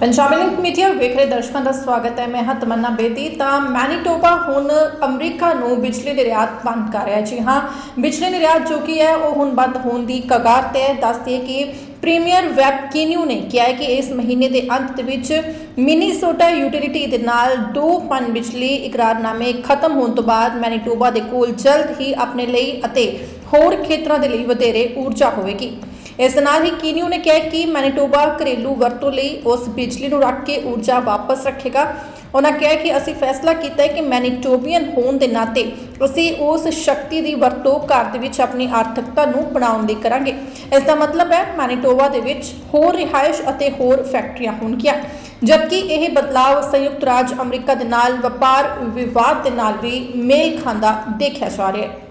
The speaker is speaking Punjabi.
ਪੰਜਾਬੀ ਲਿੰਕ ਮੀਡੀਆ ਵੇਖ ਰਹੇ ਦਰਸ਼ਕਾਂ ਦਾ ਸਵਾਗਤ ਹੈ। ਮੈਂ ਹਾਂ ਤਮੰਨਾ ਬੇਦੀ। ਤਾਂ ਮੈਨੀਟੋਬਾ ਹੁਣ ਅਮਰੀਕਾ ਨੂੰ ਬਿਜਲੀ ਨਿਰਯਾਤ ਬੰਦ ਕਰ ਰਿਹਾ ਹੈ। ਜੀ ਹਾਂ, ਬਿਜਲੀ ਨਿਰਯਾਤ ਜੋ ਕਿ ਹੈ, ਉਹ ਹੁਣ ਬੰਦ ਹੋਣ ਦੀ ਕਗਾਰ ਤੇ ਹੈ। ਦੱਸਦੀ ਹੈ ਕਿ ਪ੍ਰੀਮੀਅਰ ਵੈਬ ਕੀਨਿਊ ਨੇ ਕਿਹਾ ਹੈ ਕਿ ਇਸ ਮਹੀਨੇ ਦੇ ਅੰਤ ਦੇ ਵਿੱਚ ਮਿਨੀਸੋਟਾ ਯੂਟਿਲਿਟੀ ਦੇ ਨਾਲ ਦੋ ਪਨ ਬਿਜਲੀ ਇਕਰਾਰਨਾਮੇ ਖਤਮ ਹੋਣ ਤੋਂ ਬਾਅਦ ਮੈਨੀਟੋਬਾ ਦੇ ਕੋਲ ਜਲਦ ਹੀ ਆਪਣੇ ਲਈ ਅਤੇ ਹੋਰ ਖੇਤਰਾਂ ਦੇ ਲਈ ਵਧੇਰੇ ਊਰਜਾ ਹੋਵੇਗੀ। ਇਸ ਦੇ ਨਾਲ ਹੀ ਕੀਨੀਓ ਨੇ ਕਿਹਾ ਕਿ ਮੈਨੀਟੋਬਾ ਘਰੇਲੂ ਵਰਤੋਂ ਲਈ ਉਸ ਬਿਜਲੀ ਨੂੰ ਰੱਖ ਕੇ ਊਰਜਾ ਵਾਪਸ ਰੱਖੇਗਾ। ਉਹਨਾਂ ਕਿਹਾ ਕਿ ਅਸੀਂ ਫੈਸਲਾ ਕੀਤਾ ਹੈ ਕਿ ਮੈਨੀਟੋਬੀਅਨ ਹੋਣ ਦੇ ਨਾਤੇ ਅਸੀਂ ਉਸ ਸ਼ਕਤੀ ਦੀ ਵਰਤੋਂ ਘਰ ਦੇ ਵਿੱਚ ਆਪਣੀ ਆਰਥਿਕਤਾ ਨੂੰ ਬਣਾਉਣ ਦੀ ਕਰਾਂਗੇ। ਇਸ ਦਾ ਮਤਲਬ ਹੈ ਮੈਨੀਟੋਬਾ ਦੇ ਵਿੱਚ ਹੋਰ ਰਿਹਾਇਸ਼ ਅਤੇ ਹੋਰ ਫੈਕਟਰੀਆਂ ਹੋਣਗੀਆਂ। ਜਦਕਿ ਇਹ ਬਦਲਾਅ ਸੰਯੁਕਤ ਰਾਜ ਅਮਰੀਕਾ ਦੇ ਨਾਲ ਵਪਾਰ ਵਿਵਾਦ ਦੇ ਨਾਲ ਵੀ ਮੇਲ ਖਾਂਦਾ ਦੇਖਿਆ ਜਾ ਰਿਹਾ ਹੈ।